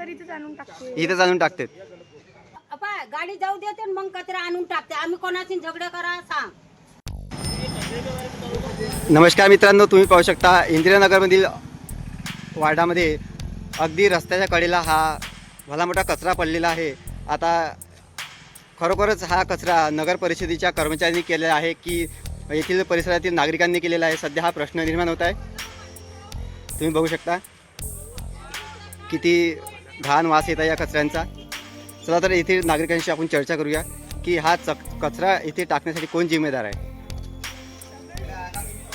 इथेच आणून टाकते. इथंच आणून टाकतात. अपाय गाडी जाऊ देते आणि मग कचरा आणून टाकते. आम्ही कोणाशी झगडे करा सांग. नमस्कार मित्रांनो तुम्ही पाहू शकता इंदिरानगरमधील वार्डामध्ये अगदी रस्त्याच्या कडेला हा भला मोठा कचरा पडलेला आहे. आता खरोखरच हा कचरा नगर परिषदेच्या कर्मचाऱ्यांनी केलेला आहे की येथील परिसरातील नागरिकांनी केलेला आहे. सध्या हा प्रश्न निर्माण होत आहे. तुम्ही बघू शकता किती घाण वास येत आहे या कचऱ्यांचा. चला तर येथील नागरिकांशी आपण चर्चा करूया की हा चक कचरा इथे टाकण्यासाठी कोण जिम्मेदार आहे?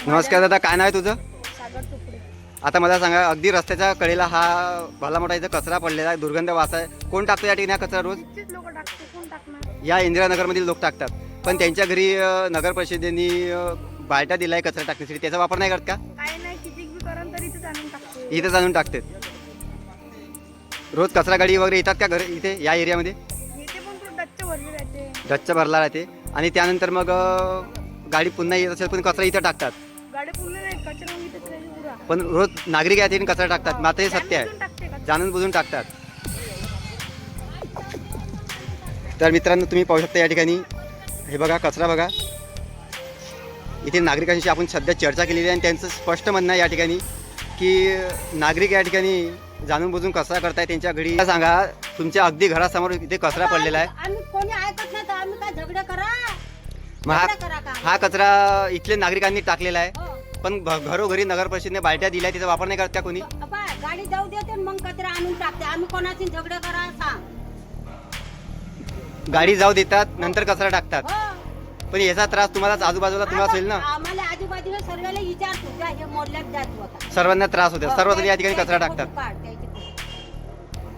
नमस्कार दादा काय नाव आहे तुझं? आता मला सांगा अगदी रस्त्याच्या कडेला हा भला मोठा इथं कचरा पडलेला आहे दुर्गंध वास आहे. कोण टाकतो या ठिकाणी हा कचरा रोज? या इंदिरानगरमधील लोक टाकतात. पण त्यांच्या घरी नगर परिषदेने अ, बालटा दिला आहे कचरा टाकण्यासाठी. त्याचा वापर नाही करत का? इथेच आणून टाकते रोज कचरा गाडी वगैरे येतात का घर इथे या एरियामध्ये? पण डच्च भरली राहते डच्च भरला राहते आणि त्यानंतर मग अ, गाडी पुन्हा येत असेल पण कचरा इथं टाकतात. गाडी पूर्ण नाही कचरा मग इथेच राहते पुरा पण रोज नागरिक या ठिकाणी कचरा टाकतात. मात्र हे सत्य आहे. जाणून टाकते कचरा. जाणून बुजून टाकतात. तर मित्रांनो तुम्ही पाहू शकता या ठिकाणी. हे बघा कचरा बघा. इथे नागरिकांशी आपण सध्या चर्चा केलेली आहे आणि त्यांचं स्पष्ट म्हणणं आहे या ठिकाणी. की नागरिक या ठिकाणी जाणून बुजून कचरा करताय त्यांच्या घरी. सांगा तुमच्या अगदी घरासमोर इथे कचरा पडलेला आहे. आम्ही कोणी ऐकत नाही तर आम्ही काय झगडे करा? मग हा झगडे करा का? हा कचरा इथले नागरिकांनी टाकलेला आहे. हो. पण घ- घरोघरी नगर परिषदेने बालट्या दिल्या त्याचा वापर नाही करत का कोणी? गाडी जाऊ देते आणि मग कचरा आणून टाकते. आम्ही कोणाशी झगडे करा सांग. गाडी जाऊ देतात नंतर कचरा टाकतात. हो. पण याचा त्रास तुम्हाला आजूबाजूला तुम्हाला होईल ना? आम्हाला आजूबाजूला विचारतो हे मोडल्यात जात सर्वांना त्रास होतो. सर्वजण या ठिकाणी कचरा टाकतात.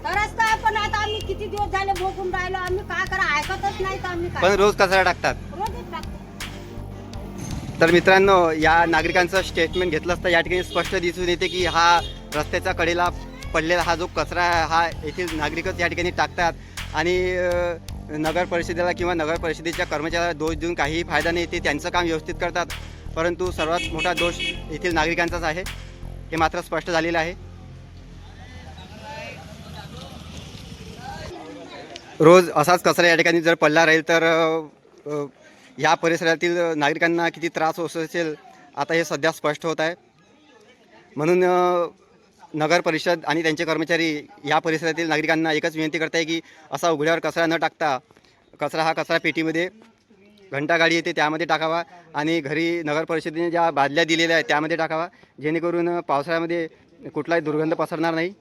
तरच आता आम्ही किती दिवस झाले भोगून राहिलो आम्ही काय करा ऐकतच नाही तर आम्ही पण रोज कचरा टाकतात. रोजच टाकतो. तर मित्रांनो या नागरिकांचं स्टेटमेंट घेतलं असता. या ठिकाणी स्पष्ट दिसून येते की हा रस्त्याच्या कडेला पडलेला हा जो कचरा आहे, हा येथील नागरिकच या ठिकाणी टाकतात. आणि अ, नगर परिषदेला किंवा नगर परिषदेच्या कर्मचाऱ्याला दोष देऊन काहीही फायदा नाही ते त्यांचं काम व्यवस्थित करतात. परंतु सर्वात मोठा दोष येथील नागरिकांचाच आहे. हे मात्र स्पष्ट झालेलं आहे. रोज असाच कचरा या ठिकाणी जर पडला राहील तर या परिसरातील नागरिकांना किती त्रास होत असेल आता हे सध्या स्पष्ट होत आहे. म्हणून नगर परिषद आणि त्यांचे कर्मचारी या परिसरातील नागरिकांना एकच विनंती करत आहे की असा उघड्यावर कचरा न टाकता कचरा हा कचरा पेटीमध्ये घंटा गाडी येते त्यामध्ये टाकावा. आणि घरी नगर परिषदेने ज्या बादल्या दिलेल्या आहेत त्यामध्ये टाकावा. जेणेकरून पावसाळ्यामध्ये कुठलाही दुर्गंध पसरणार नाही.